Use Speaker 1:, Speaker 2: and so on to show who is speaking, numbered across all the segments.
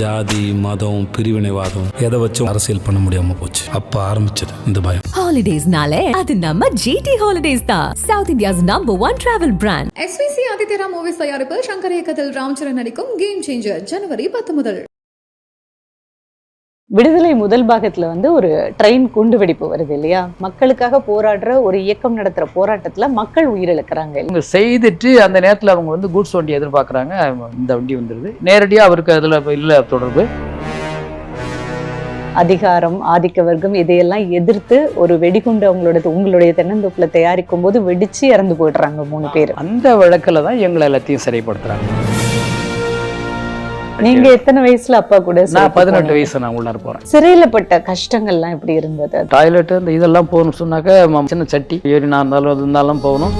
Speaker 1: ஜாதி மதம் பிரிவினைவாதம் எதை வச்சும் அரசியல் பண்ண முடியாம போச்சு. அப்ப ஆரம்பிச்சது இந்த பயம்.
Speaker 2: ஹாலிடேஸ்னாலே அது நம்ம ஜிடி ஹாலிடேஸ் தான். South India's number one travel brand
Speaker 3: SVC ஆதித்யரா movies தயாரிப்பில் சங்கர் இயக்கத்தில் ராம்சரண் நடிக்கும் கேம் சேஞ்சர் ஜனவரி பத்து முதல்.
Speaker 4: விடுதலை முதல் பாகத்துல வந்து ஒரு ட்ரெயின் குண்டு வெடிப்பு வருது இல்லையா? மக்களுக்காக போராடுற ஒரு இயக்கம் நடத்துற போராட்டத்துல மக்கள் உயிரிழக்கிறாங்க.
Speaker 5: இவங்க செய்துட்டு அந்த நேரத்தில் அவங்க வந்து கூட்ஸ் வண்டி எதிர்பார்க்குறாங்க. இந்த வண்டி வந்துடுது நேரடியாக அவருக்கு அதில் இல்லை தொடர்பு.
Speaker 4: அதிகாரம் ஆதிக்க வர்க்கம் இதையெல்லாம் எதிர்த்து ஒரு வெடிகுண்டு அவங்களோட உங்களுடைய தென்னந்தோப்புல தயாரிக்கும் போது வெடிச்சு இறந்து போயிடுறாங்க மூணு பேர்.
Speaker 5: அந்த வழக்கில் தான் எங்களை எல்லாத்தையும் சிறைப்படுத்துறாங்க.
Speaker 4: நீங்க எத்தனை வயசுல அப்பா கூட
Speaker 5: நான் பதினெட்டு? வயசு நான் உள்ளார போகிறேன்
Speaker 4: சிறையில பட்ட கஷ்டங்கள்லாம் எப்படி இருந்தது?
Speaker 5: டாய்லெட்டு இந்த இதெல்லாம் போகணும்னு சொன்னாக்க சின்ன சட்டி ஏறினா இருந்தாலும் அது இருந்தாலும் போகணும்.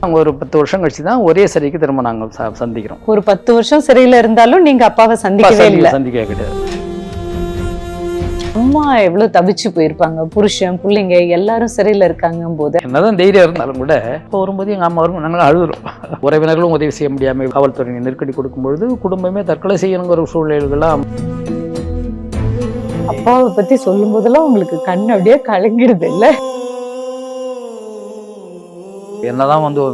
Speaker 5: அவங்க ஒரு பத்து வருஷம் கழிச்சு தான் ஒரே சிறைக்கு திரும்ப நாங்கள் சந்திக்கிறோம்.
Speaker 4: ஒரு பத்து வருஷம் சிறையில இருந்தாலும் நீங்க அப்பாவை சந்திக்கவே
Speaker 5: சந்தி-
Speaker 4: இல்லை.
Speaker 5: சந்திக்க கிடையாது
Speaker 4: அம்மா எவ்வளவு தவிச்சு போயிருப்பாங்க? புருஷன் பிள்ளைங்க எல்லாரும் சிறையில இருக்காங்க போது
Speaker 5: என்னதான் தைரியம் இருந்தாலும் கூட இப்போ வரும்போது எங்கள் அம்மா வரும் நாங்கள் அழுதுறோம். உறவினர்களும் உதவி செய்ய முடியாமல் காவல்துறை நெருக்கடி கொடுக்கும்பொழுது குடும்பமே தற்கொலை செய்யணுங்கிற சூழ்நிலைகள்லாம்
Speaker 4: அப்பாவை பத்தி சொல்லும் போதெல்லாம் உங்களுக்கு கண் அப்படியே கலங்கிடுது இல்ல
Speaker 5: என்னதான் வந்து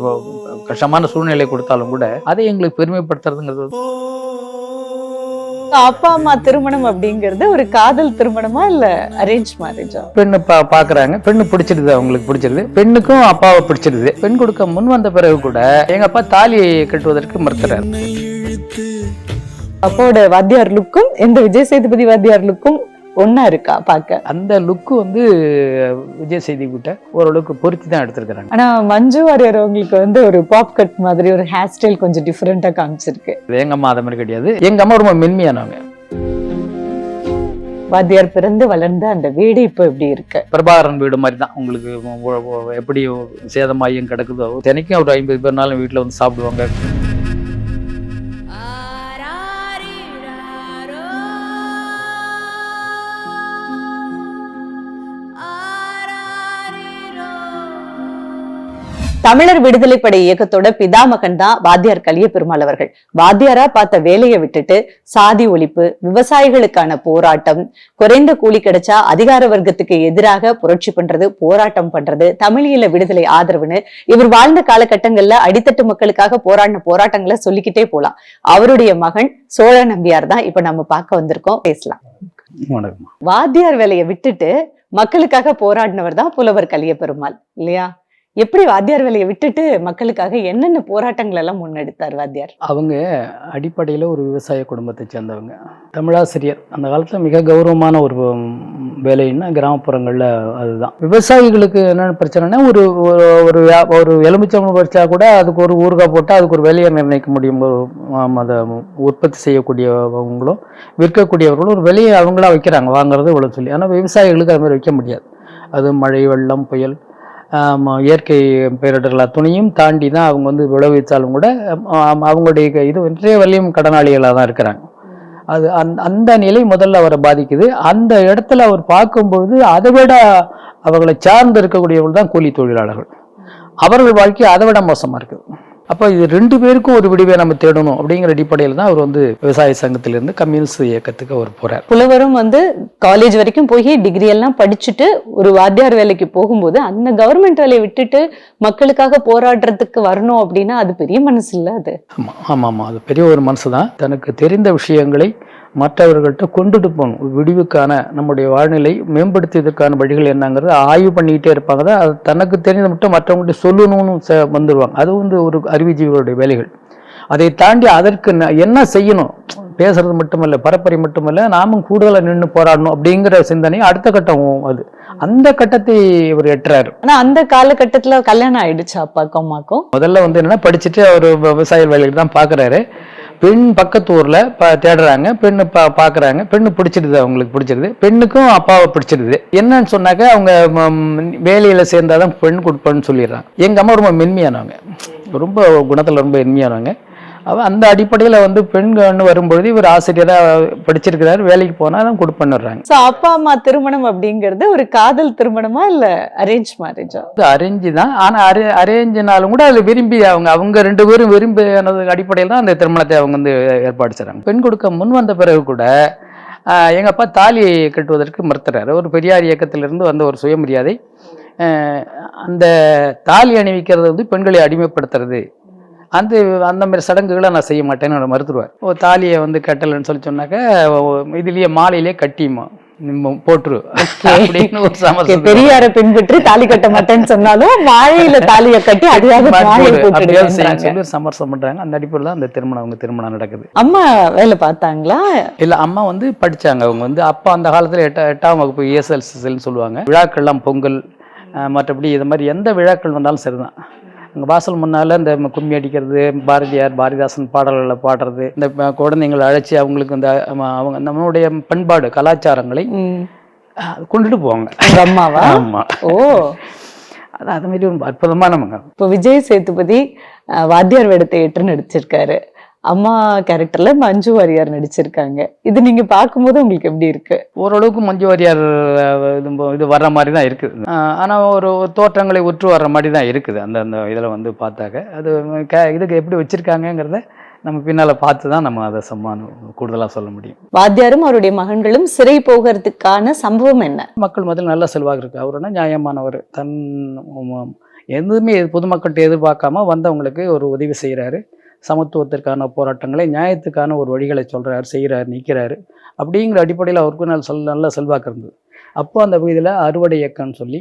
Speaker 5: கஷ்டமான சூழ்நிலை கொடுத்தாலும் கூட அதை எங்களுக்கு பெருமைப்படுத்துறதுங்கிறது
Speaker 4: அப்பா அம்மா திருமணம் அப்படிங்கறது ஒரு காதல் திருமணமா இல்ல அரேஞ்ச் மேரேஜா
Speaker 5: பெண்ணு பா பார்க்குறாங்க பெண்ணு பிடிச்சிடுது அவங்களுக்கு பிடிச்சிடுது. பெண்ணுக்கும் அப்பாவை பிடிச்சிடுது. பெண் கொடுக்க முன் வந்த பிறகு கூட எங்க அப்பா தாலி கட்டுவதற்கு மறுக்கிறார்.
Speaker 4: அப்பாவோட வாத்தியார் லுக்கும் இந்த விஜய் சேதுபதி வாத்தியார் லுக்கும் ஒன்னா இருக்கா பாக்க
Speaker 5: அந்த லுக்கு வந்து விஜய் செய்தி கிட்ட ஓரளவுக்கு பொருத்தி தான் எடுத்திருக்கிறாங்க.
Speaker 4: ஆனா மஞ்சு வாரியர் உங்களுக்கு வந்து ஒரு பாப் கட் மாதிரி ஒரு ஹேர் ஸ்டைல் கொஞ்சம் டிஃப்ரெண்டா காமிச்சிருக்கு.
Speaker 5: எங்க அம்மா அதை மாதிரி கிடையாது. எங்க அம்மா ரொம்ப மென்மையானவங்க.
Speaker 4: வாத்தியார் பிறந்து வளர்ந்த அந்த வீடு இப்ப எப்படி இருக்கு?
Speaker 5: பிரபாகரன் வீடு மாதிரி தான். உங்களுக்கு எப்படி சேதமாயும் கிடக்குதோ தினைக்கும் ஒரு ஐம்பது பேர்னாலும் வீட்டில் வந்து சாப்பிடுவாங்க.
Speaker 4: தமிழர் விடுதலை படை இயக்கத்தோட பிதாமகன் தான் வாத்தியார் கலிய பெருமாள் அவர்கள். வாத்தியாரா பார்த்த வேலையை விட்டுட்டு சாதி ஒழிப்பு விவசாயிகளுக்கான போராட்டம் குறைந்த கூலி கிடைச்சா அதிகார வர்க்கத்துக்கு எதிராக புரட்சி பண்றது போராட்டம் பண்றது தமிழீழ விடுதலை ஆதரவுன்னு இவர் வாழ்ந்த காலகட்டங்கள்ல அடித்தட்டு மக்களுக்காக போராடின போராட்டங்களை சொல்லிக்கிட்டே போலாம். அவருடைய மகன் சோழ நம்பியார் தான் இப்ப நம்ம பார்க்க வந்திருக்கோம். பேசலாம். வாத்தியார் வேலையை விட்டுட்டு மக்களுக்காக போராடினவர் தான் புலவர் கலிய பெருமாள் இல்லையா? எப்படி வாத்தியார் வேலையை விட்டுட்டு மக்களுக்காக என்னென்ன போராட்டங்கள் எல்லாம் முன்னெடுத்தார் வாத்தியார்?
Speaker 5: அவங்க அடிப்படையில் ஒரு விவசாய குடும்பத்தை சேர்ந்தவங்க. தமிழாசிரியர். அந்த காலத்தில் மிக கௌரவமான ஒரு வேலைன்னா கிராமப்புறங்களில் அதுதான். விவசாயிகளுக்கு என்னென்ன பிரச்சனைனா ஒரு ஒரு ஒரு எலுமிச்சம்பழம் பறிச்சா கூட அதுக்கு ஒரு ஊறுகாய் போட்டால் அதுக்கு ஒரு விலையை நிர்ணயிக்க முடியும். ஒரு, அதை உற்பத்தி செய்யக்கூடியவங்களும் விற்கக்கூடியவர்களும் ஒரு விலையை அவங்களா வைக்கிறாங்க. வாங்குறது இவ்வளோ சொல்லி. ஆனால் விவசாயிகளுக்கு அது மாதிரி வைக்க முடியாது. அது மழை வெள்ளம் புயல் இயற்கை பேரிடர்களாக துணியும் தாண்டி தான் அவங்க வந்து விளைவித்தாலும் கூட அவங்களுடைய இது இன்றைய வரையும் கடனாளிகளாக தான் இருக்கிறாங்க. அது அந் அந்த நிலை முதல்ல அவரை பாதிக்குது. அந்த இடத்துல அவர் பார்க்கும்பொழுது அதை விட அவர்களை சார்ந்து இருக்கக்கூடியவர்கள் தான் கூலி தொழிலாளர்கள். அவர்கள் வாழ்க்கை அதை விட மோசமாக இருக்குது. அப்போ இது ரெண்டு பேருக்கும் ஒரு விடிவை நம்ம தேடணும் அப்படிங்கிற அடிப்படையில் தான் அவர் வந்து விவசாய சங்கத்திலிருந்து கம்யூனிஸ்ட் இயக்கத்துக்கு அவர் போகிறார்
Speaker 4: புலவரும் வந்து காலேஜ் வரைக்கும் போய் டிகிரி எல்லாம் படிச்சுட்டு ஒரு வாத்தியார் வேலைக்கு போகும்போது அந்த கவர்மெண்ட் வேலையை விட்டுட்டு மக்களுக்காக போராடுறதுக்கு வரணும் அப்படின்னா அது பெரிய மனசு இல்ல அது?
Speaker 5: ஆமாம் ஆமாம் ஆமாம் அது பெரிய ஒரு மனசு தான் தனக்கு தெரிந்த விஷயங்களை மற்றவர்கள்ட்ட கொண்டுட்டு போகணும். விடிவுக்கான நம்முடைய வாழ்நிலை மேம்படுத்தியதற்கான வழிகள் என்னங்கிறத ஆய்வு பண்ணிக்கிட்டே இருப்பாங்க. தான் அது தனக்கு தெரிந்த மட்டும் மற்றவங்கள்ட்ட சொல்லணும்னு ச- வந்துடுவாங்க அது வந்து ஒரு அறிவுஜீவிகளுடைய வேலைகள். அதை தாண்டி அதற்கு என்ன செய்யணும்? பேசுறது மட்டுமல்ல பரப்புரை மட்டுமல்ல நாமும் கூடுதலாக நின்று போராடணும் அப்படிங்கிற சிந்தனை அடுத்த கட்டம் அது. அந்த கட்டத்தை இவர் எட்டுறாரு.
Speaker 4: ஆனா அந்த காலகட்டத்துல கல்யாணம் ஆயிடுச்சு அப்பாக்கும் அம்மாக்கும்.
Speaker 5: முதல்ல வந்து என்னன்னா படிச்சுட்டு அவர் விவசாய வேலைக்கு தான் பார்க்குறாரு பெண் பக்கத்து ஊரில் ப தேடுறாங்க. பெண்ணு பா பார்க்குறாங்க பெண்ணு பிடிச்சிடுது அவங்களுக்கு பிடிச்சிடுது. பெண்ணுக்கும் அப்பாவை பிடிச்சிடுது. என்னன்னு சொன்னாக்க அவங்க வேலையில் வேலையில சேர்ந்தாதான் பெண் கொடுப்பேன்னு சொல்லிடுறாங்க. எங்கள் அம்மா ரொம்ப மென்மையானவங்க. ரொம்ப குணத்தில் ரொம்ப மென்மையானவங்க. அவ அந்த அடிப்படையில் வந்து பெண்கள்னு வரும்பொழுது இவர் ஆசிரியராக படிச்சிருக்கிறார் வேலைக்கு போனால் தான் கொடுப்பண்ணுறாங்க
Speaker 4: சோ அப்பா அம்மா திருமணம் அப்படிங்கறது ஒரு காதல் திருமணமா இல்ல அரேஞ்ச் மேரேஜா
Speaker 5: அது அரேஞ்சு தான். ஆனால் அரே அரேஞ்சினாலும் கூட அது விரும்பி அவங்க அவங்க ரெண்டு பேரும் விரும்பினது அடிப்படையில் தான் அந்த திருமணத்தை அவங்க வந்து ஏற்பாடு செய்கிறாங்க பெண் கொடுக்க முன் வந்த பிறகு கூட ஆஹ், எங்க அப்பா தாலி கட்டுவதற்கு மறுத்துறாரு. ஒரு பெரியார் இயக்கத்திலிருந்து வந்த ஒரு சுயமரியாதை. அந்த தாலி அணிவிக்கிறது வந்து பெண்களை அடிமைப்படுத்துறது. அந்த அந்த மாதிரி சடங்குகளை நான் செய்ய மாட்டேன்னு மறுத்துருவார் ஓ தாலியை வந்து கட்டலைன்னு சொல்லி சொன்னாக்க இதுலயே மாலையிலே கட்டிமா போட்டுரு. அப்படின்னு ஒரு சமரசம்
Speaker 4: பெரியார பின்பற்றி தாலி கட்ட மாட்டேன்னு சொன்னாலும் மாழையில தாலியை கட்டி
Speaker 5: ஒரு சமரசம் பண்றாங்க. அந்த அடிப்படையில் அந்த திருமணம் அவங்க திருமணம் நடக்குது.
Speaker 4: அம்மா வேலை பார்த்தாங்களா?
Speaker 5: இல்ல அம்மா வந்து படிச்சாங்க. அவங்க வந்து அப்பா அந்த காலத்துல எட்டா எட்டாம் வகுப்பு ஏஎஸ்எல்சின்னு சொல்லுவாங்க. விழாக்கள்லாம் பொங்கல் மற்றபடி இது மாதிரி எந்த விழாக்கள் வந்தாலும் சரிதான். அங்கே வாசல் முன்னால இந்த கும்மி அடிக்கிறது பாரதியார் பாரதிதாசன் பாடல்களை பாடுறது இந்த குழந்தைங்களை அழைச்சி அவங்களுக்கு இந்த அவங்க நம்மளுடைய பண்பாடு கலாச்சாரங்களை கொண்டுட்டு போவாங்க.
Speaker 4: அம்மாவா?
Speaker 5: ஆமா.
Speaker 4: ஓ.
Speaker 5: அது அது மாதிரி ஒரு அற்புதமானவங்க
Speaker 4: இப்போ விஜய் சேதுபதி வாத்தியார் வேடத்தை ஏற்று நடிச்சிருக்காரு. அம்மா கேரக்டர்ல மஞ்சு வாரியார் நடிச்சிருக்காங்க. இது நீங்க பார்க்கும்போது உங்களுக்கு எப்படி இருக்கு?
Speaker 5: ஓரளவுக்கு மஞ்சு வாரியார் இது வர்ற மாதிரி தான் இருக்குது அஹ், ஆனா ஒரு தோற்றங்களை உற்று வர்ற மாதிரி தான் இருக்குது. அந்த அந்த இதில் வந்து பார்த்தாக்க அது க இதுக்கு எப்படி வச்சிருக்காங்கங்கிறத நம்ம பின்னால பார்த்து தான் நம்ம அதை சம்மானம் கூடுதலாக சொல்ல முடியும்.
Speaker 4: வாத்தியாரும் அவருடைய மகன்களும் சிறை போகிறதுக்கான சம்பவம் என்ன?
Speaker 5: மக்கள் முதல்ல நல்ல செல்வாக்கு இருக்கு. அவருன்னா நியாயமானவர்? தன் எதுவுமே பொதுமக்கள்கிட்ட எதிர்பார்க்காம வந்தவங்களுக்கு ஒரு உதவி செய்கிறாரு சமத்துவத்திற்கான போராட்டங்களை நியாயத்துக்கான ஒரு வழிகளை சொல்கிறார் செய்கிறாரு நிற்கிறாரு. அப்படிங்கிற அடிப்படையில் அவருக்கும் நல்ல சொல் நல்ல செல்வாக்கு இருந்தது. அப்போ அந்த பகுதியில் அறுவடை இயக்கம்னு சொல்லி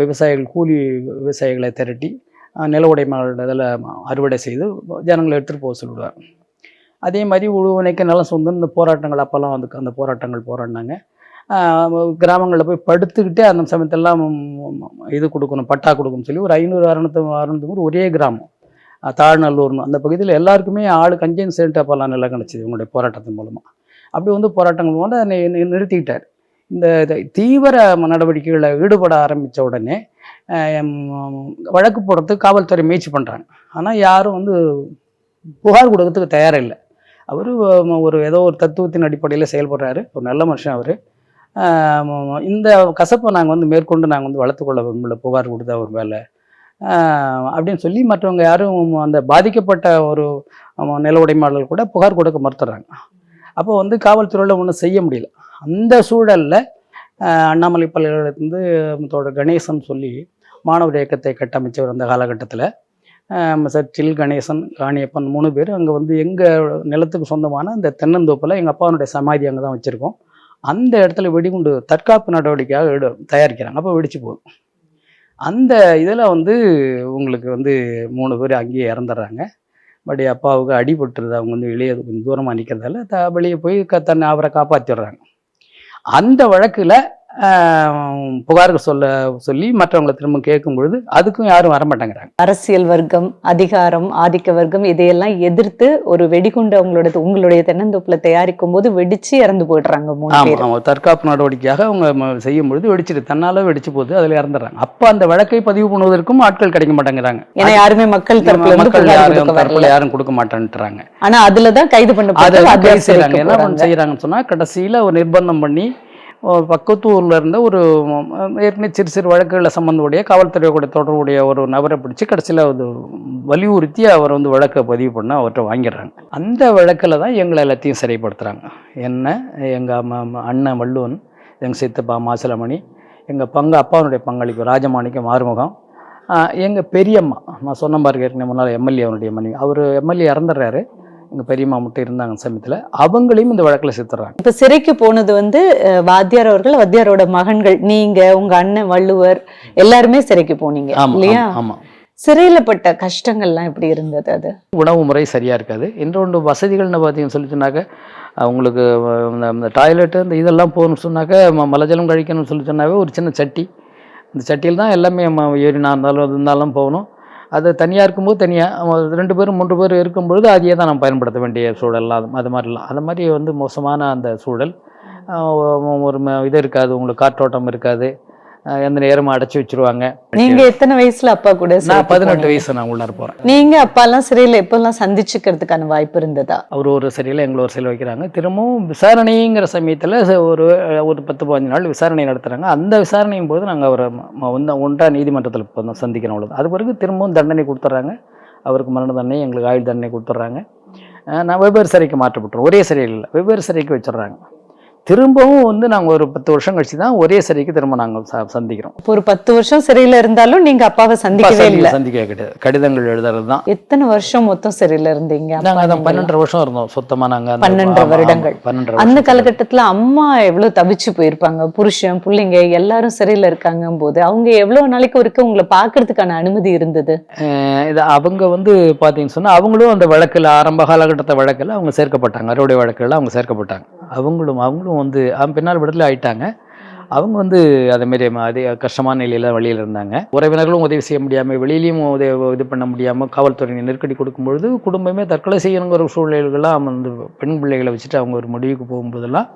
Speaker 5: விவசாயிகள் கூலி விவசாயிகளை திரட்டி நில உடைமைகள் இதில் அறுவடை செய்து ஜனங்களை எடுத்துகிட்டு போக சொல்லிடுவார் அதே மாதிரி உழுவனைக்கு நிலம் சொந்தம் இந்த போராட்டங்கள் அப்போல்லாம் வந்து அந்த போராட்டங்கள் போராடினாங்க. கிராமங்களில் போய் படுத்துக்கிட்டே அந்த சமயத்தெல்லாம் இது கொடுக்கணும் பட்டா கொடுக்கணும்னு சொல்லி ஒரு ஐநூறு அறுநூத்தி அறுநூத்தி ஒரே கிராமம். தாழ்நல்லூர்னு அந்த பகுதியில் எல்லாருக்குமே ஆள் அஞ்சேன்னு சேர்ந்து அப்போல்லாம் நிலம் கிடச்சிது இவங்களுடைய போராட்டத்தின் மூலமாக அப்படி வந்து போராட்டங்கள் மூலம் அதை நிறுத்திக்கிட்டார் இந்த இதை தீவிர நடவடிக்கைகளை ஈடுபட ஆரம்பித்த உடனே வழக்கு போடுறதுக்கு காவல்துறை முயற்சி பண்ணுறாங்க ஆனால் யாரும் வந்து புகார் கொடுக்கறதுக்கு தயாராக இல்லை அவர் ஒரு ஏதோ ஒரு தத்துவத்தின் அடிப்படையில் செயல்படுறாரு. ஒரு நல்ல மனுஷன் அவர். இந்த கசப்பை நாங்கள் வந்து மேற்கொண்டு நாங்கள் வந்து வளர்த்துக்கொள்ள விரும்பல. புகார் கொடுத்த ஒரு வேலை அப்படின்னு சொல்லி மற்றவங்க யாரும் அந்த பாதிக்கப்பட்ட ஒரு நில உடைமையாளர்கள் கூட புகார் கொடுக்க மறுத்துறாங்க. அப்போ வந்து காவல்துறையில் ஒன்றும் செய்ய முடியல. அந்த சூழலில் அண்ணாமலை பல்கலைக்கழகத்திலிருந்து தோழர் கணேசன் சொல்லி மாணவர் இயக்கத்தை கட்டமைச்சவர் அந்த காலகட்டத்தில் சர்ச்சில் கணேசன் காணியப்பன் மூணு பேர் அங்கே வந்து எங்கள் நிலத்துக்கு சொந்தமான அந்த தென்னந்தோப்பில் எங்கள் அப்பாவுடைய சமாதி அங்கே தான் வச்சுருக்கோம். அந்த இடத்துல வெடிகுண்டு தற்காப்பு நடவடிக்கையாக தயாரிக்கிறாங்க. அப்போ வெடிச்சு போகுது. அந்த இதில் வந்து உங்களுக்கு வந்து மூணு பேர் அங்கேயே இறந்துடுறாங்க. பட் அப்பாவுக்கு அடிபட்டுருது. அவங்க வந்து வெளியே கொஞ்சம் தூரமாக நிற்கிறதால த வெளியே போய் க தன்னை அவரை காப்பாற்றிடுறாங்க அந்த வழக்கில் புகார்கள் சொல்ல சொல்லி மற்றவங்களை திரும்ப கேட்கும் பொழுது அதுக்கும் யாரும் வரமாட்டேங்கிறாங்க.
Speaker 4: அரசியல் வர்க்கம் அதிகாரம் ஆதிக்க வர்க்கம் இதையெல்லாம் எதிர்த்து ஒரு வெடிகுண்டு அவங்களோட உங்களுடைய தென்னந்தோப்புல தயாரிக்கும் போது வெடிச்சு இறந்து போயிடுறாங்க
Speaker 5: ஆமாம் தற்காப்பு நடவடிக்கையாக அவங்க செய்யும் பொழுது வெடிச்சிட்டு தன்னால வெடிச்சு போகுது அதில் இறந்துடுறாங்க. அப்போ அந்த வழக்கை பதிவு பண்ணுவதற்கும் ஆட்கள் கிடைக்க மாட்டேங்கிறாங்க.
Speaker 4: ஏன்னா யாருமே மக்கள் தரப்புல
Speaker 5: மக்கள் யாரும் தரப்புல யாரும் கொடுக்க மாட்டேன்றாங்க.
Speaker 4: ஆனா அதுலதான் கைது
Speaker 5: செய்யறாங்க என்ன. பண்ண செய்யறாங்கன்னு சொன்னா கடைசியில ஒரு நிர்பந்தம் பண்ணி பக்கத்து ஊரில் இருந்த ஒரு ஏற்கனவே சிறு சிறு வழக்குகளை சம்மந்தமுடைய காவல்துறையோட கூட தொடர்புடைய ஒரு நபரை பிடிச்சி கடைசியில அது வலியுறுத்தி அவர் வந்து வழக்கை பதிவு பண்ண அவர்கிட்ட வாங்கிடுறாங்க. அந்த வழக்கில் தான் எங்களை எல்லாத்தையும் சிறைப்படுத்துகிறாங்க என்ன எங்கள் அம்மா- அண்ணன் வள்ளுவன் எங்கள் சித்தப்பா மாசிலமணி எங்கள் பங்கு அப்பாவுடைய பங்களிப்பு ராஜமாணிக்கம் ஆறுமுகம் எங்கள் பெரியம்மா நான் சொன்ன பாருங்க ஏற்கனவே முன்னால் எம்எல்ஏ அவனுடைய மனைவி அவர் எம்எல்ஏ இறந்துடுறாரு. எங்க பெரியம்மா மட்டும் இருந்தாங்க சமயத்துல அவங்களையும் இந்த வழக்குல சேர்த்துறாங்க.
Speaker 4: இப்ப சிறைக்கு போனது வந்து வாத்தியார் அவர்கள் வாத்தியாரோட மகன்கள் நீங்க உங்க அண்ணன் வள்ளுவர் எல்லாருமே சிறைக்கு போனீங்க இல்லையா?
Speaker 5: ஆமா, ஆமா.
Speaker 4: சிறையில பட்ட கஷ்டங்கள்லாம் எப்படி இருந்தது அது?
Speaker 5: உணவு முறை சரியாக இருக்காது. இன்னொன்று வசதிகள்னு பார்த்தீங்கன்னு சொல்லி சொன்னாக்க அவங்களுக்கு இந்த- டாய்லெட்டு இந்த இதெல்லாம் போகணும்னு சொன்னாக்க மலஜலம் கழிக்கணும்னு சொல்லி சொன்னாவே ஒரு சின்ன சட்டி. இந்த சட்டியில் தான் எல்லாமே ஏரினா இருந்தாலும் அது இருந்தாலும் போகணும். அது தனியாக இருக்கும்போது தனியாக ரெண்டு பேரும் மூன்று பேர் இருக்கும்பொழுது அதையே தான் நம்ம பயன்படுத்த வேண்டிய சூழல்லாம் அது மாதிரிலாம் அது மாதிரி வந்து மோசமான அந்த சூழல். ஒரு இது இருக்காது. உங்களுக்கு காற்றோட்டம் இருக்காது. எந்த நேரமும் அடைச்சி வச்சிருவாங்க.
Speaker 4: நீங்க எத்தனை வயசுல அப்பா கூட
Speaker 5: நான் பதினெட்டு? வயசு நான் உள்ளார போகிறேன்
Speaker 4: நீங்க அப்பா எல்லாம் சிறையில எப்பெல்லாம் சந்திச்சுக்கிறதுக்கான வாய்ப்பு இருந்ததா?
Speaker 5: அவர் ஒரு சிறையில் எங்களை ஒரு சிறையில் வைக்கிறாங்க. திரும்பவும் விசாரணைங்கிற சமயத்தில் ஒரு ஒரு பத்து பதினஞ்சு நாள் விசாரணை நடத்துகிறாங்க அந்த விசாரணையின் போது நாங்கள் அவரை வந்து ஒன்றா நீதிமன்றத்தில் இப்போ சந்திக்கிறோம் அவ்வளோ அது பிறகு திரும்பவும் தண்டனை கொடுத்துட்றாங்க அவருக்கு மரண தண்டனை எங்களுக்கு ஆயுள் தண்டனை கொடுத்துட்றாங்க நான் வெவ்வேறு சிறைக்கு மாற்றப்பட்டுறோம் ஒரே சிறையில் இல்லை வெவ்வேறு சிறைக்கு வச்சிடுறாங்க. திரும்பவும் வந்து நாங்கள் ஒரு பத்து வருஷம் கழிச்சு தான் ஒரே சிறைக்கு திரும்ப நாங்கள் சந்திக்கிறோம்.
Speaker 4: இப்போ ஒரு பத்து வருஷம் சிறையில இருந்தாலும் நீங்க அப்பாவை சந்திக்கவே
Speaker 5: சந்திக்க-
Speaker 4: இல்ல.
Speaker 5: சந்திக்க கிடையாது கடிதங்கள் எழுதுறது தான்.
Speaker 4: எத்தனை வருஷம் மொத்தம் சிறையில இருந்தீங்க
Speaker 5: நாங்கள் அதான்
Speaker 4: நீங்கெல்லாம்?
Speaker 5: பன்னெண்டரை வருஷம் இருந்தோம். சுத்தமாக நாங்கள்
Speaker 4: பன்னெண்டரை வருடங்கள்.
Speaker 5: பன்னெண்டு
Speaker 4: அந்த காலகட்டத்துல அம்மா எவ்வளவு தவிச்சு போயிருப்பாங்க? புருஷன் பிள்ளைங்க எல்லாரும் சிறையில இருக்காங்க போது அவங்க எவ்வளவு நாளைக்கு ஒருக்க உங்களை பாக்குறதுக்கான அனுமதி இருந்தது?
Speaker 5: இது அவங்க வந்து பார்த்தீங்கன்னு சொன்னால் அவங்களும் அந்த வழக்கில் ஆரம்ப காலகட்டத்த வழக்கில் அவங்க சேர்க்கப்பட்டாங்க. அறுவடை வழக்கில் அவங்க சேர்க்கப்பட்டாங்க. அவங்களும் அவங்களும் வந்து அவன் பின்னால் விடுதலை ஆயிட்டாங்க. அவங்க வந்து அதேமாரி அதே கஷ்டமான நிலையில் வழியில் இருந்தாங்க. உறவினர்களும் உதவி செய்ய முடியாமல் வெளியிலையும் உதவி இது பண்ண முடியாமல் காவல்துறையினர் நெருக்கடி கொடுக்கும் பொழுது குடும்பமே தற்கொலை செய்யணுங்கிற சூழ்நிலைகள்லாம் வந்து பெண் பிள்ளைகளை வச்சுட்டு அவங்க ஒரு முடிவுக்கு போகும்போதெல்லாம்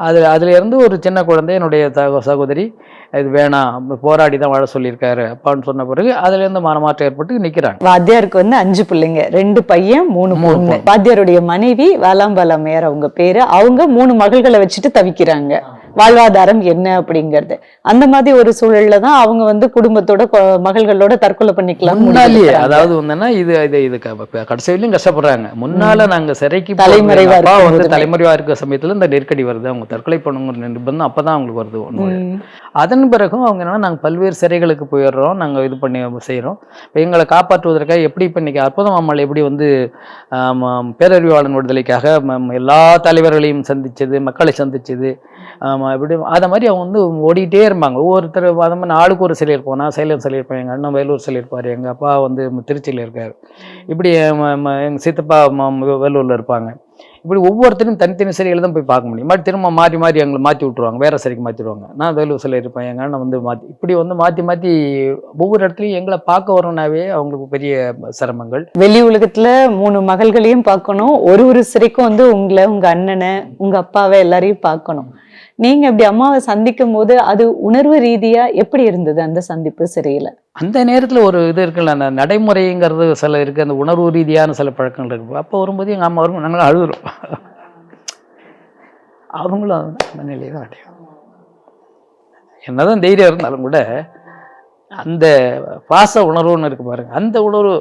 Speaker 5: அதுல இருந்து ஒரு சின்ன குழந்தை என்னுடைய சகோ- சகோதரி இது வேணாம் போராடி தான் வாழ சொல்லியிருக்காரு அப்பான்னு சொன்ன பிறகு அதுல இருந்து மனமாற்றம் ஏற்பட்டு நிக்கிறாங்க.
Speaker 4: வாத்தியாருக்கு வந்து அஞ்சு பிள்ளைங்க ரெண்டு பையன் மூணு
Speaker 5: மூணு.
Speaker 4: வாத்தியாருடைய மனைவி வேளாம்பாலம் மேயர் அவங்க பேரு. அவங்க மூணு மகள்களை வச்சுட்டு தவிக்கிறாங்க. வாழ்வாதாரம் என்ன அப்படிங்கறது. அந்த மாதிரி ஒரு சூழல்ல தான் அவங்க வந்து குடும்பத்தோட மகள்களோட தற்கொலை பண்ணிக்கலாம்
Speaker 5: முன்னாலேயே அதாவது வந்துன்னா இது இது இது கடைசி வரையிலும் கஷ்டப்படுறாங்க. முன்னால நாங்க சிறைக்கு
Speaker 4: தலைமறைவா
Speaker 5: வந்து. தலைமறைவா இருக்கிற சமயத்துல இந்த நெருக்கடி வருது. அவங்க தற்கொலை பண்ணுங்கிற நிர்பந்தம் அப்பதான் அவங்களுக்கு வருது ஒண்ணு. அதன் பிறகும் அவங்க என்னன்னா நாங்கள் பல்வேறு சிறைகளுக்கு போயிடுறோம். நாங்கள் இது பண்ணி செய்கிறோம் இப்போ எங்களை காப்பாற்றுவதற்காக எப்படி இப்போ இன்னைக்கு அற்புதம் அம்மாள் எப்படி வந்து பேரறிவாளன் விடுதலைக்காக எல்லா தலைவர்களையும் சந்திச்சது மக்களை சந்திச்சது இப்படி அதை மாதிரி அவங்க வந்து ஓடிட்டே இருப்பாங்க. ஒவ்வொருத்தர் அது மாதிரி ஆளுக்கு ஒரு சிலை இருப்போம் நான் சேலம் சிலை இருப்பேன் எங்கள் அண்ணன் வேலூர் சிலை இருப்பார் எங்கள் அப்பா வந்து திருச்சியில் இருக்கார். இப்படி எங்கள் சித்தப்பா ம- வேலூரில் இருப்பாங்க. இப்படி ஒவ்வொருத்தரும் தனித்தனி சிறையில் தான் போய் பார்க்க முடியும். மாதிரி திரும்ப மாற்றி மாற்றி எங்களை மாற்றி விட்ருவாங்க வேறு சிறைக்கு மாற்றிடுவாங்க நான் வேலூர் சிலை இருப்பேன். எங்கள் அண்ணன் வந்து மாற்றி இப்படி வந்து மாற்றி மாற்றி ஒவ்வொரு இடத்துலையும் எங்களை பார்க்க வரணும்னாவே அவங்களுக்கு பெரிய சிரமங்கள்.
Speaker 4: வெளி உலகத்தில் மூணு மகள்களையும் பார்க்கணும். ஒரு ஒரு சிறைக்கும் வந்து உங்களை உங்கள் அண்ணனை உங்கள் அப்பாவை எல்லாரையும் பார்க்கணும். நீங்க அப்படி அம்மாவை சந்திக்கும் போது அது உணர்வு ரீதியா எப்படி இருந்தது அந்த சந்திப்பு சிறையில?
Speaker 5: அந்த நேரத்தில் ஒரு இது இருக்குல்ல அந்த நடைமுறைங்கிறது சில இருக்குது அந்த உணர்வு ரீதியான சில பழக்கங்கள் இருக்கு. அப்போ வரும்போது எங்கள் அம்மா வரும் நாங்களும் அழுதுறோம். அவங்களும் அந்த நிலையை தான் அடையும் என்னதான் தைரியம் இருந்தாலும் கூட அந்த பாச உணர்வுன்னு இருக்கு பாருங்க. அந்த உணர்வு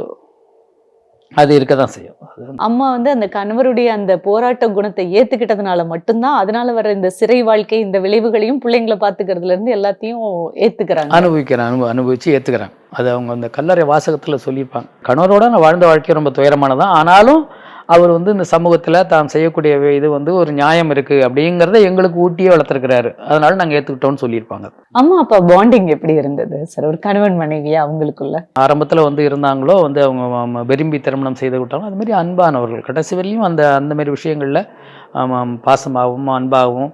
Speaker 5: அது இருக்க தான் செய்யும்
Speaker 4: அம்மா வந்து அந்த கணவருடைய அந்த போராட்ட குணத்தை ஏத்துக்கிட்டதுனால மட்டும்தான் அதனால வர இந்த சிறை வாழ்க்கை இந்த விளைவுகளையும் பிள்ளைங்களை பாத்துக்கிறதுல இருந்து எல்லாத்தையும் ஏத்துக்கிறாங்க.
Speaker 5: அனுபவிக்கிறேன் அனுபவ அனுபவிச்சு ஏற்றுக்கிறேன் அது அவங்க அந்த கல்லறை வாசகத்தில் சொல்லியிருப்பாங்க. கணவரோட நான் வாழ்ந்த வாழ்க்கை ரொம்ப துயரமானதான் ஆனாலும் அவர் வந்து இந்த சமூகத்தில் தாம் செய்யக்கூடிய இது வந்து ஒரு நியாயம் இருக்குது அப்படிங்கிறத எங்களுக்கு ஊட்டியே வளர்த்துருக்கிறாரு. அதனால நாங்கள் ஏற்றுக்கிட்டோம்னு சொல்லியிருப்பாங்க.
Speaker 4: அம்மா அப்பா பாண்டிங் எப்படி இருந்தது சார் ஒரு கணவன் மனைவியா அவங்களுக்குள்ள?
Speaker 5: ஆரம்பத்தில் வந்து இருந்தாங்களோ வந்து அவங்க விரும்பி திருமணம் செய்து விட்டாலும் அது மாதிரி அன்பானவர்கள். கடைசி வரையும் அந்த அந்த மாதிரி விஷயங்களில் பாசமாகவும் அன்பாகவும்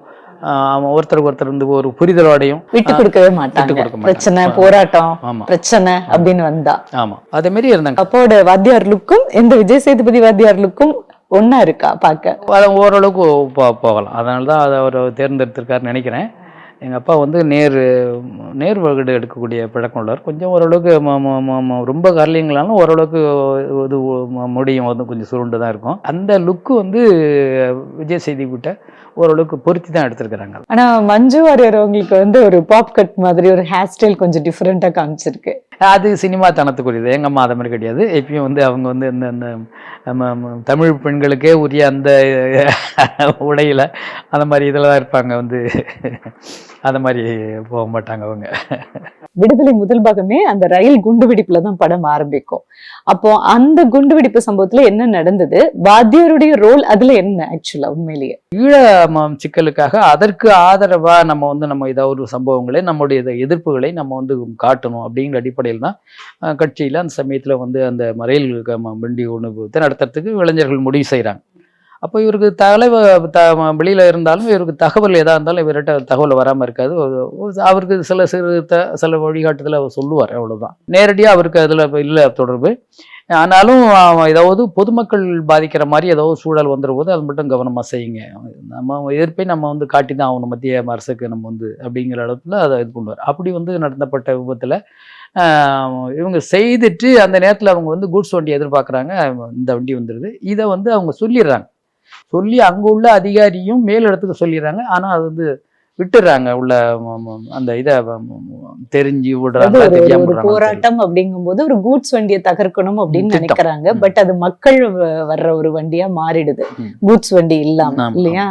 Speaker 5: ஒருத்தருக்கு ஒருத்தர் வந்து ஒரு புரிதலோடையும்
Speaker 4: விட்டு கொடுக்கவே மாட்டாங்க. பிரச்சனை போராட்டம் பிரச்சனை அப்படின்னு வந்தா.
Speaker 5: ஆமாம் அதே மாதிரி இருந்தாங்க.
Speaker 4: அப்பாவோட வாத்தியார் லுக்கும் இந்த விஜய் சேதுபதி வாத்தியார் லுக்கும் ஒண்ணா இருக்கா பார்க்க?
Speaker 5: அதை ஓரளவுக்கு போகலாம். அதனால தான் அதை அவர் தேர்ந்தெடுத்திருக்காருன்னு நினைக்கிறேன். எங்கள் அப்பா வந்து நேர் நேர் வகுடு எடுக்கக்கூடிய பழக்கம் உள்ளவர். கொஞ்சம் ஓரளவுக்கு ரொம்ப கரலிங்களாலும் ஓரளவுக்கு இது முடியும் வந்து கொஞ்சம் சுருண்டு தான் இருக்கும். அந்த லுக்கு வந்து விஜய் செய்தி விட்ட ஓரளவுக்கு பொருத்தி தான் எடுத்திருக்கிறாங்க.
Speaker 4: ஆனா மஞ்சு வாரியர் உங்களுக்கு வந்து ஒரு பாப் கட் மாதிரி ஒரு ஹேர் ஸ்டைல் கொஞ்சம் டிஃப்ரெண்டா காமிச்சிருக்கு.
Speaker 5: அது சினிமா தனத்துக்குரியது. எங்கள் அம்மா அதை மாதிரி கிடையாது. எப்பயும் வந்து அவங்க வந்து இந்த ம- தமிழ் பெண்களுக்கே உரிய அந்த உடையில அந்த மாதிரி இதில் தான் இருப்பாங்க. வந்து அந்த மாதிரி போக மாட்டாங்க அவங்க.
Speaker 4: விடுதலை முதல் பாகமே அந்த ரயில் குண்டு வெடிப்புல தான் படம் ஆரம்பிக்கும். அப்போ அந்த குண்டு வெடிப்பு சம்பவத்துல என்ன நடந்தது? வாத்தியாருடைய ரோல் அதுல என்ன ஆக்சுவலா உண்மையிலேயே?
Speaker 5: ஈழ சிக்கலுக்காக அதற்கு ஆதரவா நம்ம வந்து நம்ம ஏதாவது ஒரு சம்பவங்களை நம்முடைய எதிர்ப்புகளை நம்ம வந்து காட்டணும் அப்படிங்கிற அடிப்படையில் தான் கட்சியில அந்த சமயத்துல வந்து அந்த மறையில் வண்டி ஒன்று நடத்துறதுக்கு இளைஞர்கள் முடிவு செய்கிறாங்க அப்போ இவருக்கு தலைவ த வெளியில் இருந்தாலும் இவருக்கு தகவல் எதாக இருந்தாலும் இவர்கிட்ட தகவல் வராமல் இருக்காது. அவருக்கு சில சிறு த சில வழிகாட்டுதல் அவர் சொல்லுவார் அவ்வளோதான் நேரடியாக அவருக்கு அதில் இல்லை தொடர்பு. ஆனாலும் ஏதாவது பொதுமக்கள் பாதிக்கிற மாதிரி ஏதோ சூழல் வந்துடும் போது அது மட்டும் கவனமாக செய்யுங்க. நம்ம எதிர்ப்பை நம்ம வந்து காட்டி தான் ஆகணும். மத்திய அரசுக்கு நம்ம வந்து அப்படிங்கிற அளவுல அதை இது பண்ணுவார். அப்படி வந்து நடத்தப்பட்ட விபத்தில் இவங்க செய்துட்டு அந்த நேரத்தில் அவங்க வந்து கூட்ஸ் வண்டி எதிர்பார்க்குறாங்க. இந்த வண்டி வந்துடுது இதை வந்து அவங்க சொல்லிடுறாங்க. சொல்லி அங்கே உள்ள அதிகாரியும் மேல் இடத்துக்கு சொல்லிடுறாங்க ஆனால் அது வந்து விட்டுறாங்க உள்ள அந்த இதை தெரிஞ்சு விடுறாங்க
Speaker 4: போராட்டம் அப்படிங்கும்போது ஒரு கூட்ஸ் வண்டியை தகர்க்கணும் அப்படின்னு. நினைக்கிறாங்க. பட் அது மக்கள் வர்ற ஒரு வண்டியா மாறிடுது. கூட்ஸ் வண்டி இல்லாம இல்லையா.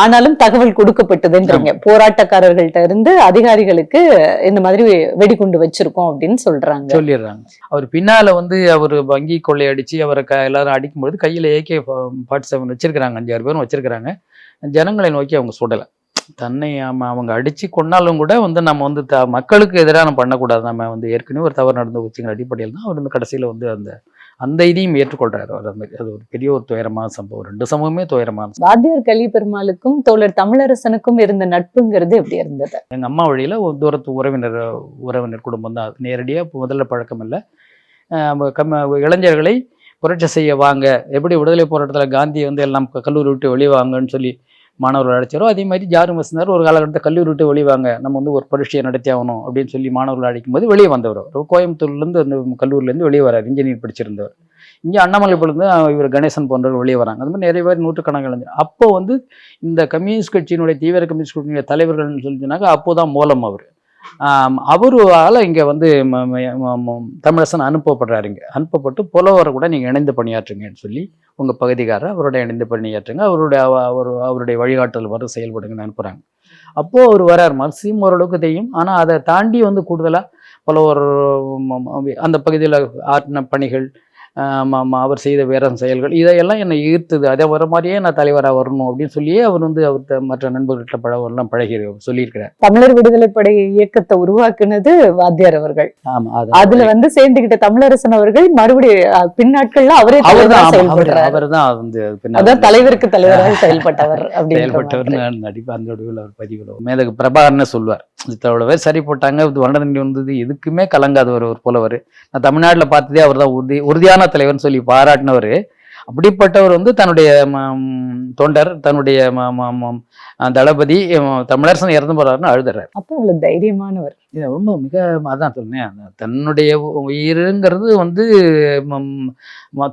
Speaker 4: ஆனாலும் தகவல் கொடுக்கப்பட்டதுன்றீங்க. போராட்டக்காரர்கள்ட்ட இருந்து அதிகாரிகளுக்கு இந்த மாதிரி வெடிகுண்டு வச்சிருக்கோம் அப்படின்னு சொல்றாங்க.
Speaker 5: சொல்லிடுறாங்க. அவர் பின்னால வந்து அவர் வங்கி கொள்ளையடிச்சு அவரை க எல்லாரும் அடிக்கும்பொழுது கையில ஏகே ஃபார்ட்டி செவன் வச்சிருக்கிறாங்க. அஞ்சாறு பேரும் வச்சிருக்கிறாங்க. ஜனங்களை நோக்கி அவங்க சுடலை. தன்னை அவங்க அடிச்சு கொன்னாலும் கூட வந்து நம்ம வந்து த மக்களுக்கு எதிராக நம்ம பண்ணக்கூடாது. நம்ம வந்து ஏற்கனவே ஒரு தவறு நடந்து வச்சுங்கிற அடிப்படையில் தான் அவர் வந்து கடைசியில் வந்து அந்த அந்த இதையும் ஏற்றுக்கொள்றாரு அது ஒரு பெரிய ஒரு துயரமான சம்பவம். ரெண்டு சம்பவமே துயரமான.
Speaker 4: வாத்தியார் கலி பெருமாளுக்கும் தோழர் தமிழரசனுக்கும் இருந்த நட்புங்கிறது எப்படி இருந்தது?
Speaker 5: எங்கள் அம்மா வழியில் ஒரு தூரத்து உறவினர் உறவினர் குடும்பம் தான். நேரடியாக முதல்ல பழக்கம் இல்லை. கம் இளைஞர்களை புரட்சி செய்ய வாங்க. எப்படி விடுதலை போராட்டத்தில் காந்தி வந்து எல்லாம் கல்லூரி விட்டு வெளியே வாங்கன்னு சொல்லி மாணவர்கள் அழைச்சாரோ அதே மாதிரி ஜாரு மசந்தார் ஒரு காலகட்டத்தில் கல்லூரி விட்டு வெளிவாங்க. நம்ம வந்து ஒரு பரீட்சையை நடத்தி ஆகணும் அப்படின்னு சொல்லி மாணவர்கள் அழைக்கும் போது வெளியே வந்தவர் அவர். கோயம்புத்தூர்லேருந்து அந்த கல்லூரிலேருந்து வெளியே வரார் இன்ஜினியர் படிச்சிருந்தவர். இங்கே அண்ணாமலைபுரந்து இவர் கணேசன் போன்றவர் வெளியே வராங்க. அது மாதிரி நிறைய பேர் நூற்றுக்கணக்கான அப்போ வந்து இந்த கம்யூனிஸ்ட் கட்சியினுடைய தீவிர கம்யூனிஸ்ட் கட்சியினுடைய தலைவர்கள்னு சொல்லிச்சுனாக்கா அப்போ தான் மூலம் அவர். அவரால் இங்கே வந்து ம- ம- தமிழரசன் அனுப்பப்படுறாரு இங்கே. அனுப்பப்பட்டு புலவரை கூட நீங்கள் இணைந்து பணியாற்றுங்கன்னு சொல்லி உங்கள் பகுதிக்காரர் அவரோட இணைந்து பணியாற்றுங்க. அவருடைய அவர் அவருடைய வழிகாட்டல் வர செயல்படுங்கன்னு அனுப்புகிறாங்க அப்போது அவர் வரார். மர்சியும் ஓரளவுக்கு தெரியும். ஆனால் அதை தாண்டி வந்து கூடுதலாக புலவர் அந்த பகுதியில் ஆற்றின பணிகள் அவர் செய்த வேற செயல்கள். இதையெல்லாம் என்னை ஈர்த்தது. அதே வர மாதிரியே நான் தலைவராக வரணும் அப்படின்னு சொல்லியே அவர் வந்து அவர் மற்ற நண்பர்கள்ட்ட பழவெல்லாம் பழகி சொல்லியிருக்கிறார்.
Speaker 4: தமிழர் விடுதலை படை இயக்கத்தை உருவாக்குனது வாத்தியார் அவர்கள்.
Speaker 5: ஆமாம்
Speaker 4: அதுல வந்து சேர்ந்துகிட்ட தமிழரசன் அவர்கள் மறுபடியும் பின்னாட்கள்ல அவரே
Speaker 5: அவர் தான் வந்து
Speaker 4: அதான் தலைவருக்கு தலைவராக செயல்பட்டவர்
Speaker 5: செயல்பட்டவர் நடிப்பு அந்த அவர் பதிவில் மேதகு பிரபாகரன்னு சொல்லுவார். இவ்வளோ பேர் சரி போட்டாங்க. இது வந்தது. எதுக்குமே கலங்காதவர் ஒரு புலவர். நான் தமிழ்நாட்டில் பார்த்ததே அவர் தான் உறுதி உறுதியான தலைவர்னு சொல்லி பாராட்டினவர். அப்படிப்பட்டவர் வந்து தன்னுடைய தொண்டர் தன்னுடைய ம- தளபதி தமிழரசன் இறந்து போறாருன்னு அழுதுறாரு.
Speaker 4: அப்ப அவ்வளவு தைரியமானவர்.
Speaker 5: இது ரொம்ப மிக அதான் சொன்னேன் தன்னுடைய உயிருங்கிறது வந்து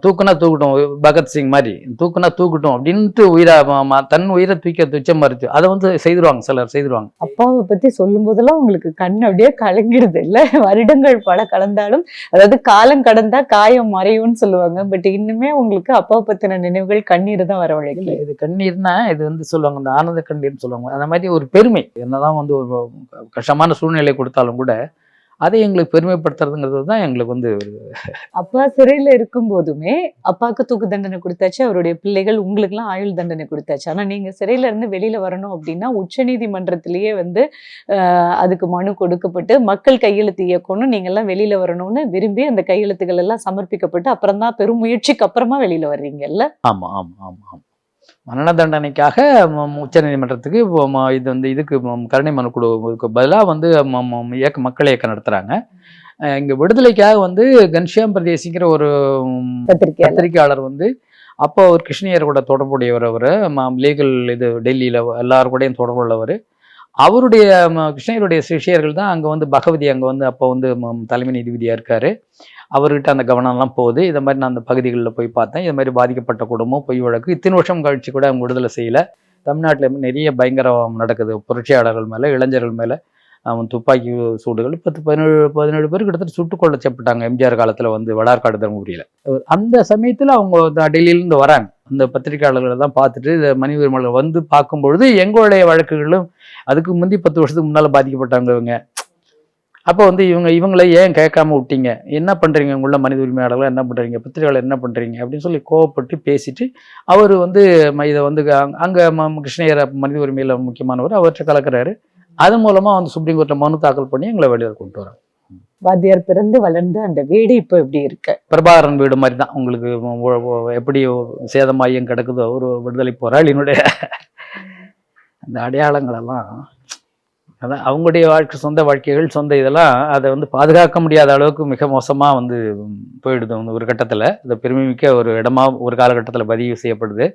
Speaker 5: தூக்குனா தூக்கட்டும் பகத்சிங் மாதிரி தூக்குனா தூக்கட்டும் அப்படின்ட்டு உயிரா தன் உயிரை தூக்க துச்சம் மறுத்து அதை வந்து செய்திருவாங்க சிலர் செய்திருவாங்க.
Speaker 4: அப்பாவை பத்தி சொல்லும் போதெல்லாம் உங்களுக்கு கண் அப்படியே கலங்கிடுது இல்ல. வருடங்கள் பல கலந்தாலும் அதாவது காலம் கடந்தா காயம் மறையும்னு சொல்லுவாங்க. பட் இன்னுமே உங்களுக்கு அப்பாவை பத்தின நினைவுகள் கண்ணீர் தான் வரவழைக்கல
Speaker 5: இது கண்ணீர்னா இது வந்து சொல்லுவாங்க இந்த ஆனந்த கண்ணீர்னு சொல்லுவாங்க. அந்த மாதிரி ஒரு பெருமை. என்னதான் வந்து ஒரு கஷ்டமான சூழ்நிலை கொடுத்தாலும் கூட அதை எங்களுக்கு பெருமைப்படுத்துறதுங்கிறது தான் எங்களுக்கு வந்து
Speaker 4: அப்பா சிறையில இருக்கும் போதுமே அப்பாவுக்கு தூக்கு தண்டனை கொடுத்தாச்சு அவருடைய பிள்ளைகள் உங்களுக்கு எல்லாம் ஆயுள் தண்டனை கொடுத்தாச்சு. ஆனா நீங்க சிறையில இருந்து வெளியில வரணும் அப்படின்னா உச்ச நீதிமன்றத்திலேயே வந்து அதுக்கு மனு கொடுக்கப்பட்டு மக்கள் கையெழுத்து இயக்கணும் நீங்க எல்லாம் வெளியில வரணும்னு விரும்பி அந்த கையெழுத்துக்கள் எல்லாம் சமர்ப்பிக்கப்பட்டு அப்புறம் தான் பெரும் முயற்சிக்கு அப்புறமா வெளியில வர்றீங்கல்ல?
Speaker 5: ஆமா ஆமா ஆமா ஆமா. மரண தண்டனைக்காக உச்ச நீதிமன்றத்துக்கு இது வந்து இதுக்கு கருணை மனு கொடுக்கு பதிலாக வந்து இயக்க மக்கள் இயக்கம் நடத்துறாங்க. அஹ் இங்க விடுதலைக்காக வந்து கன்ஷியாம் பிரதேசிங்கிற ஒரு பத்திரிக்கையாளர் வந்து அப்போ அவர் கிருஷ்ணயர் கூட தொடர்புடையவர் அவர். லீகல் இது டெல்லியில் எல்லாரும் கூடயும் தொடர்புள்ளவர். அவருடைய ம, கிருஷ்ணயருடைய சிஷியர்கள் தான் அங்கே வந்து பகவதி அங்கே வந்து அப்போ வந்து தலைமை நீதிபதியாக இருக்காரு. அவர்கிட்ட அந்த கவனம்லாம் போகுது. இதை மாதிரி நான் அந்த பகுதிகளில் போய் பார்த்தேன். இது மாதிரி பாதிக்கப்பட்ட குடும்பம் பொய் வழக்கு. இத்தனை வருஷம் கழிச்சு கூட அவங்க விடுதலை செய்யலை. தமிழ்நாட்டில் நிறைய பயங்கரம் நடக்குது. புரட்சியாளர்கள் மேலே இளைஞர்கள் மேலே அவன் துப்பாக்கி சூடுகள். பத்து பதினேழு பதினேழு பேர் கிட்டத்தட்ட சுட்டுக் கொல்லச்சப்பட்டாங்க எம்ஜிஆர் காலத்தில் வந்து வடார்காடு தருமபுரியில். அந்த சமயத்தில் அவங்க டெல்லியிலேருந்து வராங்க. அந்த பத்திரிகையாளர்களை தான் பார்த்துட்டு இந்த மனித உரிமையாளர் வந்து பார்க்கும்பொழுது எங்களுடைய வழக்குகளும் அதுக்கு முந்தி பத்து வருஷத்துக்கு முன்னால் பாதிக்கப்பட்டவங்க இவங்க அப்போ வந்து இவங்க இவங்களை ஏன் கேட்காம விட்டீங்க? என்ன பண்ணுறீங்க உள்ள மனித உரிமையாளர்கள்? என்ன பண்ணுறீங்க பத்திரிகையாளர் என்ன பண்ணுறீங்க அப்படின்னு சொல்லி கோவப்பட்டு பேசிட்டு அவர் வந்து இதை வந்து அங்கே கிருஷ்ணயர் மனித உரிமையில் முக்கியமானவர் அவர்கிட்ட கலக்கிறாரு. அது மூலமாக வந்து சுப்ரீம் கோர்ட்டில் மனு தாக்கல் பண்ணி எங்களை வெளியில் கொண்டு வராங்க
Speaker 4: வாத்தியார் பிறந்து வளர்ந்து அந்த வீடு இப்போ எப்படி இருக்கு.
Speaker 5: பிரபாகரன் வீடு மாதிரி தான் உங்களுக்கு எப்படி சேதமாயம் கிடக்குதோ ஒரு விடுதலை போராளியினுடைய அந்த அடையாளங்களெல்லாம் அதான் அவங்களுடைய வாழ்க்கை சொந்த வாழ்க்கைகள் சொந்த இதெல்லாம் அதை வந்து பாதுகாக்க முடியாத அளவுக்கு மிக மோசமாக வந்து போயிடுது. வந்து ஒரு கட்டத்தில் இந்த பெருமைமிக்க ஒரு இடமா ஒரு காலகட்டத்தில் பதிவு செய்யப்படுது.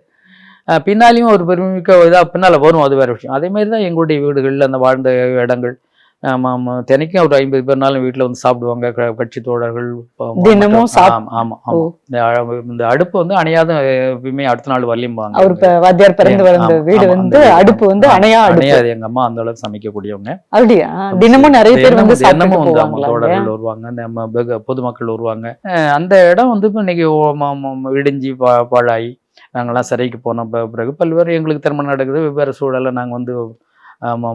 Speaker 5: பின்னாலையும் ஒரு பெருமைமிக்க இதாக பின்னால் வரும். அது வேறு விஷயம். அதே மாதிரி தான் எங்களுடைய வீடுகளில் அந்த வாழ்ந்த இடங்கள் ஆமாம் ஆமாம் தினைக்கும் ஒரு ஐம்பது பேர்னாலும் வீட்டில் வந்து சாப்பிடுவாங்க. கட்சி தோழர்கள்
Speaker 4: தினமும்
Speaker 5: மற்ற-
Speaker 4: சாப்-
Speaker 5: ஆமா ஆமா ஆமா. இந்த அடுப்பு வந்து அணையாத எப்பயுமே அடுத்த நாள் வரலையும்
Speaker 4: அவர் வாத்தியார் பிறந்து வளர்ந்த வீடு வந்து. அடுப்பு வந்து அணையா
Speaker 5: அணையாது. எங்க அம்மா அந்த அளவுக்கு சமைக்கக்கூடியவங்க.
Speaker 4: அப்படியா? தினமும் நிறைய பேர் வந்து
Speaker 5: தினமும் வந்து
Speaker 4: போவாங்களா
Speaker 5: தோழர்கள் வருவாங்க. நம்ம பொதுமக்கள் வருவாங்க. அந்த இடம் வந்து இப்போ இன்னைக்கு இடிஞ்சு பா பாழாயி நாங்கள்லாம் சிறைக்கு போன பிறகு பல்வேறு எங்களுக்கு திருமணம் நடக்குது. வெவ்வேறு சூழலில் நாங்கள் வந்து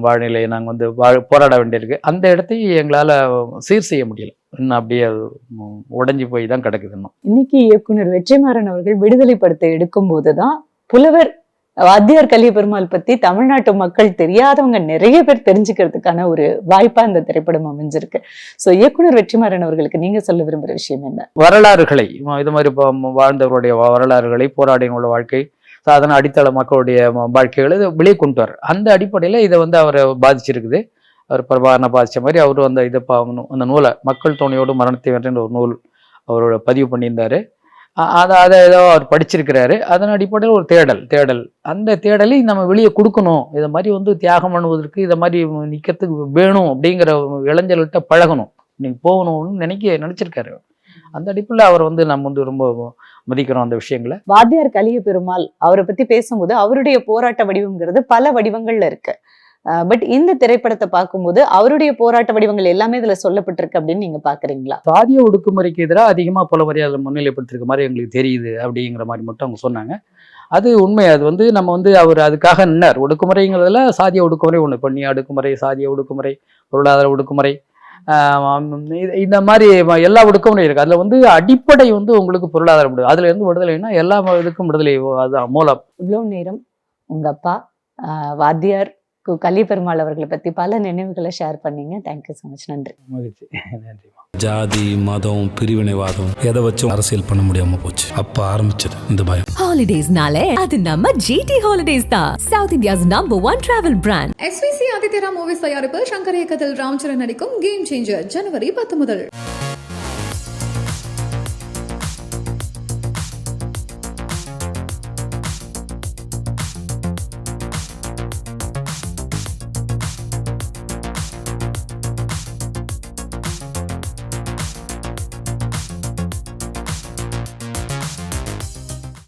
Speaker 5: வாழ்நிலையை நாங்கள் வந்து வாழ் போராட வேண்டியிருக்கு. அந்த இடத்தையும் எங்களால் சீர் செய்ய முடியல. இன்னும் அப்படியே உடைஞ்சு போய் தான் கிடக்குது இன்னும்.
Speaker 4: இன்னைக்கு இயக்குனர் வெற்றிமாறன் அவர்கள் விடுதலை படத்தை எடுக்கும் போதுதான் புலவர் வாத்தியார் கலிய பெருமாள் பத்தி தமிழ்நாட்டு மக்கள் தெரியாதவங்க நிறைய பேர் தெரிஞ்சுக்கிறதுக்கான ஒரு வாய்ப்பா இந்த திரைப்படம் அமைஞ்சிருக்கு. சோ இயக்குனர் வெற்றிமாறன் அவர்களுக்கு நீங்க சொல்ல விரும்புற விஷயம் என்ன?
Speaker 5: வரலாறுகளை இது மாதிரி வாழ்ந்தவருடைய வரலாறுகளை போராடினோட வாழ்க்கை சாதாரண அடித்தள மக்களுடைய வாழ்க்கைகளை இதை வெளியே கொண்டு வர அந்த அடிப்படையில் இதை வந்து அவரை பாதிச்சிருக்குது. அவர் பிரபாகரனை பாதித்த மாதிரி அவரும் அந்த இதை பாவணும் அந்த நூலை மக்கள் துணையோடு மரணத்தை வென்ற ஒரு நூல் அவரோட பதிவு பண்ணியிருந்தார். அதை அதை ஏதோ அவர் படிச்சிருக்கிறாரு. அதன் அடிப்படையில் ஒரு தேடல் தேடல். அந்த தேடலை நம்ம வெளியே கொடுக்கணும். இதை மாதிரி வந்து தியாகம் பண்ணுவதற்கு இதை மாதிரி நிற்கிறதுக்கு வேணும் அப்படிங்கிற இளைஞர்கள்ட்ட பழகணும். நீங்கள் போகணும்னு நினைக்க நினச்சிருக்காரு அந்த அடிப்படையில் அவர் வந்து நம்ம வந்து ரொம்ப மதிக்கிறோம் அந்த விஷயங்களை.
Speaker 4: வாத்தியார் கலிய பெருமாள் அவரை பத்தி பேசும்போது அவருடைய போராட்ட வடிவம்ங்கிறது பல வடிவங்கள்ல இருக்கு. பட் இந்த திரைப்படத்தை பார்க்கும்போது அவருடைய போராட்ட வடிவங்கள் எல்லாமே இதுல சொல்லப்பட்டிருக்கு அப்படின்னு நீங்க பாக்குறீங்களா?
Speaker 5: சாதிய ஒடுக்குமுறைக்கு எதிராக அதிகமாக புலவரி அதில் முன்னிலைப்படுத்திருக்க மாதிரி எங்களுக்கு தெரியுது அப்படிங்கிற மாதிரி மட்டும் அவங்க சொன்னாங்க. அது உண்மை. அது வந்து நம்ம வந்து அவர் அதுக்காக நின்னார். ஒடுக்குமுறைங்கிறதுல சாதிய ஒடுக்குமுறை ஒன்று பண்ணி அடுக்குமுறை சாதிய ஒடுக்குமுறை பொருளாதார ஒடுக்குமுறை இந்த மாதிரி எல்லா ஒடுக்கமும் இருக்குது அதில் வந்து அடிப்படை வந்து உங்களுக்கு பொருளாதார விடுதலை அதுலேருந்து விடுதலைன்னா எல்லா இதுக்கும் விடுதலை அது மூலம்.
Speaker 4: இவ்வளோ நேரம் உங்கள் அப்பா வாத்தியார் கு- கலிய பெருமாள் அவர்களை பத்தி பல நினைவுகளை ஷேர் பண்ணீங்க. தேங்க்யூ ஸோ மச் நன்றி.
Speaker 5: மகிழ்ச்சி. நன்றி
Speaker 1: ஜாதி மதம் பிரிவினைவாதம் எதை வச்சும் அரசியல் பண்ண முடியாம போச்சு. அப்ப ஆரம்பிச்சது இந்த பயம்.
Speaker 2: ஹாலிடேஸ்னாலே அது நம்ம ஜிடி ஹாலிடேஸ் தான். South India's number one travel brand
Speaker 3: SVC ஆதித்யரா movies தயாரிப்பில் சங்கர் இயக்கத்தில் ராம்சரண் நடிக்கும் கேம் சேஞ்சர் ஜனவரி பத்து முதல்.